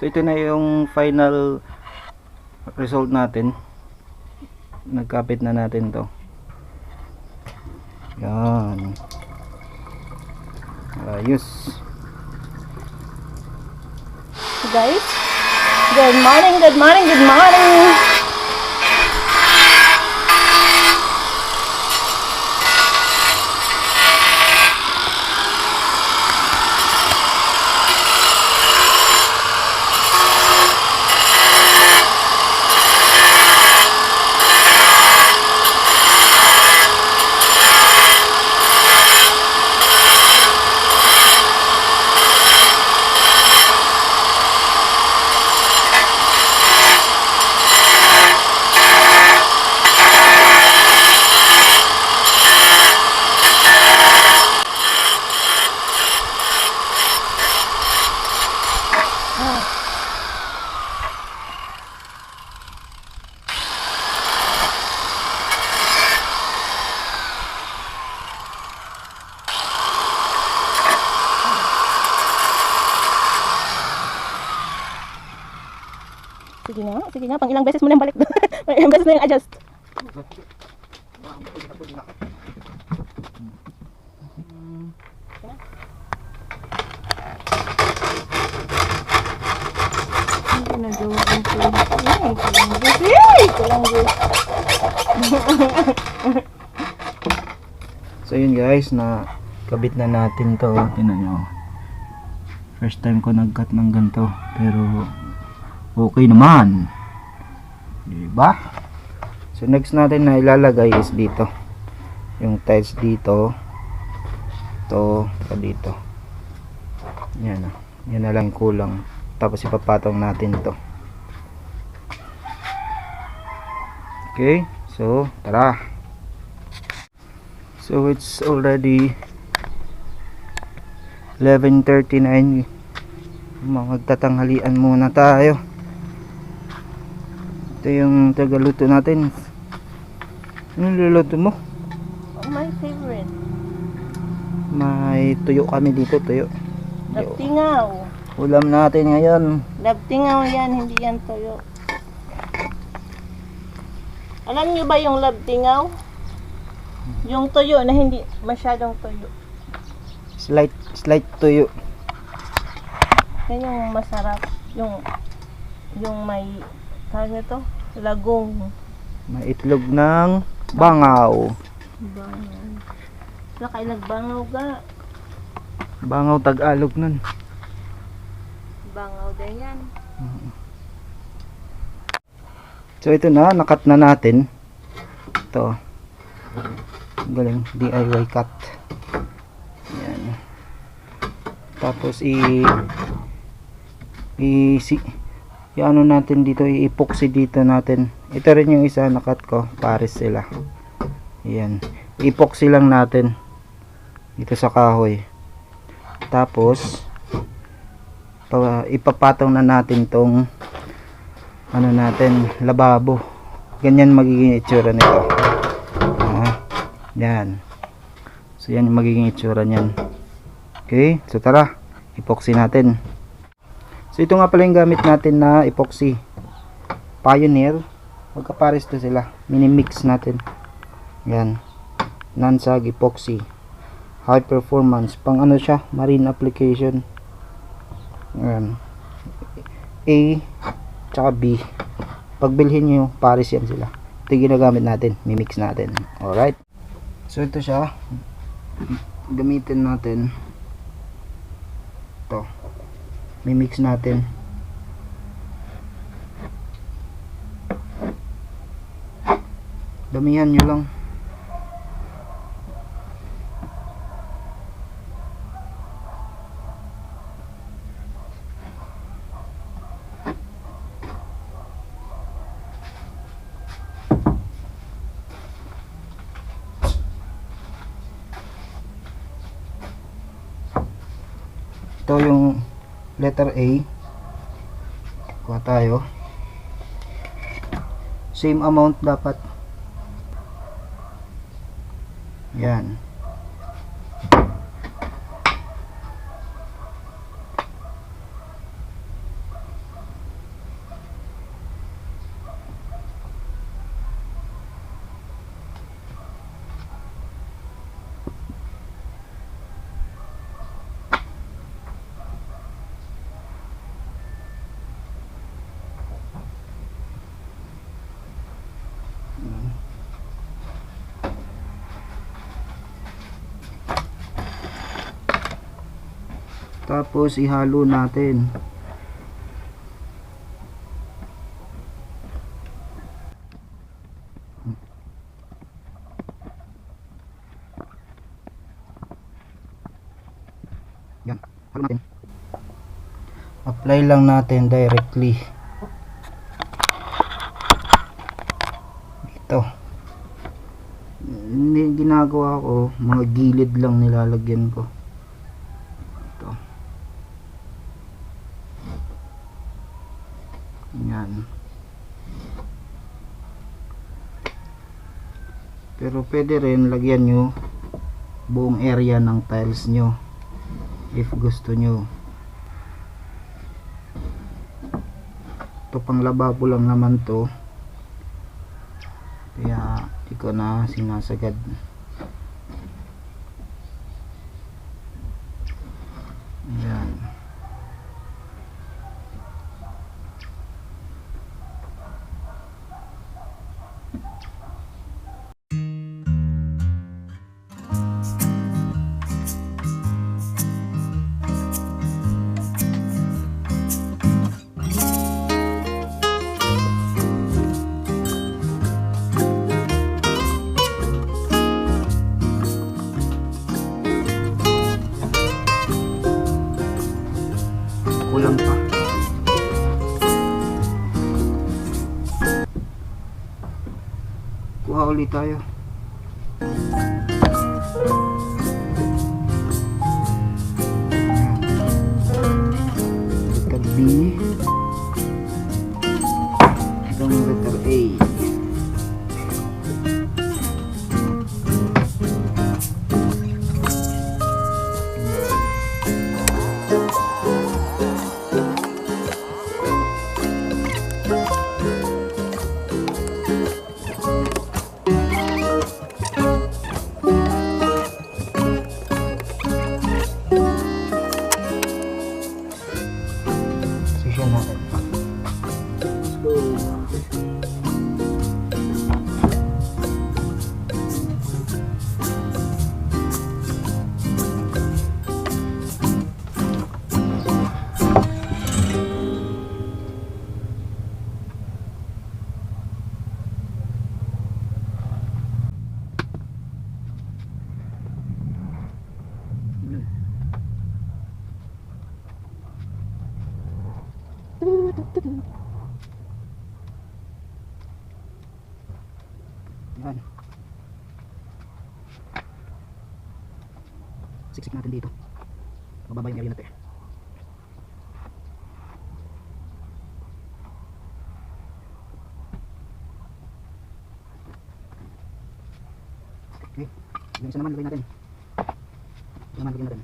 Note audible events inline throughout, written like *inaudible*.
So ito na yung final result natin. Nagkapit na natin to. Yan. Ayos. guys. Good morning, good morning, good morning. Sige na. Pang ilang beses mo na yung balik doon. *laughs* Pang ilang beses na yung adjust. Hindi na gawa ang kulang. Ay, kulang gusto. Ay, kulang gusto. So yun guys, na kabit na natin to. Tingnan nyo. First time ko nag-cut ng ganito. Pero okay naman. Diba? So next natin na ilalagay is dito. Yung tiles dito. To, pa dito. Yan na. Yan na lang kulang. Tapos ipapatong natin to. Okay. So, tara. So it's already 11.39 Magtatanghalian muna tayo Ito yung tagaluto natin Anong luluto mo? My favorite. May tuyo kami dito, tuyo Labtingaw. Ulam natin ngayon Labtingaw yan, hindi yan toyo. Alam niyo ba yung labtingaw? Yung toyo na hindi masyadong toyo. Slight, slight tuyo Yan yung masarap. Yung yung may tawag nito, lagong. May itlog ng bangaw Bangaw. Wala kayo nagbangaw ga. Bangaw Tagalog nun Bangaw din yan. So ito na, nakat na natin. Ito. Galing, DIY cut. Yan. Tapos i i si i ano natin dito, i-epoxy dito natin. Ito rin yung isa nakat ko, pares sila. Yan. Epoxy lang natin dito sa kahoy. Tapos pa, ipapatong na natin tong ano natin, lababo. Ganyan magiging itsura nito. Ah, yan. So yan yung magiging itsura niyan. Okay, so tara, epoxy natin. So ito nga pala yung gamit natin na epoxy. Pioneer. Magkapares to sila. Mini-mix natin. Yan. Non-sag epoxy. High performance. Pang ano siya, marine application. Yan. A tsaka B. Pagbilhin nyo, pares yan sila. Ito yung ginagamit natin. Mimix natin. Alright. So ito siya. Gamitin natin. Ito. Mimix natin. Damihan nyo lang. ito yung letter A. Kuha tayo. Same amount dapat. Yan Tapos ihalo natin. Yan, halo natin. Apply lang natin directly. Ito. Hindi ginagawa ko, mga gilid lang nilalagyan ko. Ito. Yan. Pero pwede rin lagyan nyo buong area ng tiles nyo if gusto nyo. Ito pang lababo lang naman to. Kaya di ko na sinasagad. Ulit tayo. Letter B. Yan. Siksik natin dito. Mababa yung area natin. Okay. Yung isa naman lagay natin. Yung naman lagay natin.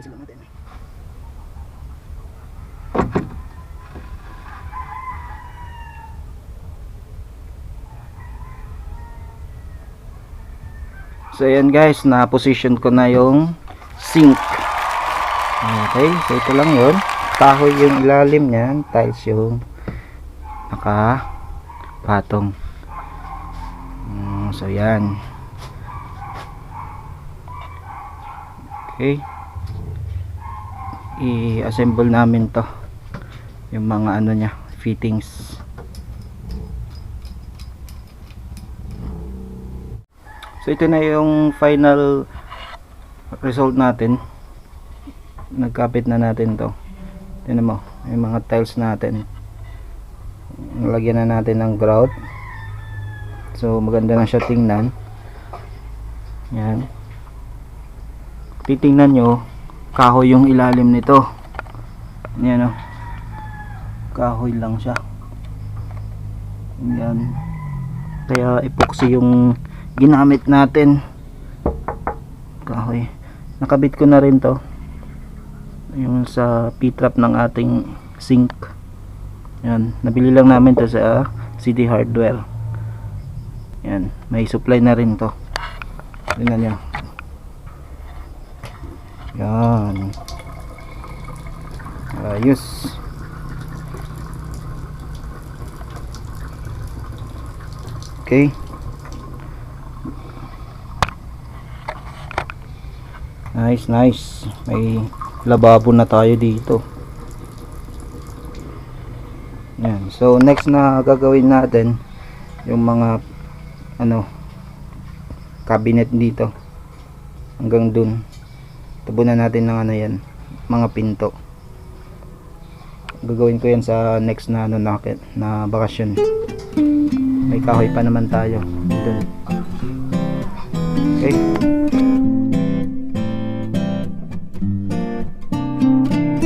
Isa lang natin. So ayan guys, na-position ko na yung sink. Okay, so ito lang yun. Kahoy yung ilalim niyan, tiles yung naka patong. Mm, so yan. Okay. I-assemble namin to. Yung mga ano niya, fittings. So ito na yung final result natin. Nagkapit na natin to. Tingnan mo, yung mga tiles natin. Lagyan na natin ng grout. So maganda na siya tingnan. Yan. Titingnan nyo, kahoy yung ilalim nito. Yan o. Kahoy lang siya. Yan. Kaya epoxy yung ginamit natin. Kahoy. Nakabit ko na rin to. Yung sa p-trap ng ating sink. Yan. Nabili lang namin to sa CD hardware. Yan. May supply na rin to. Tingnan nyo. Yan. Ayos. Okay Nice, nice. May lababo na tayo dito. Yan. So, next na gagawin natin, yung mga, ano, cabinet dito. Hanggang dun. Tabunan natin ng ano yan, mga pinto. Gagawin ko yan sa next na ano na, na bakasyon. May kahoy pa naman tayo. Dun.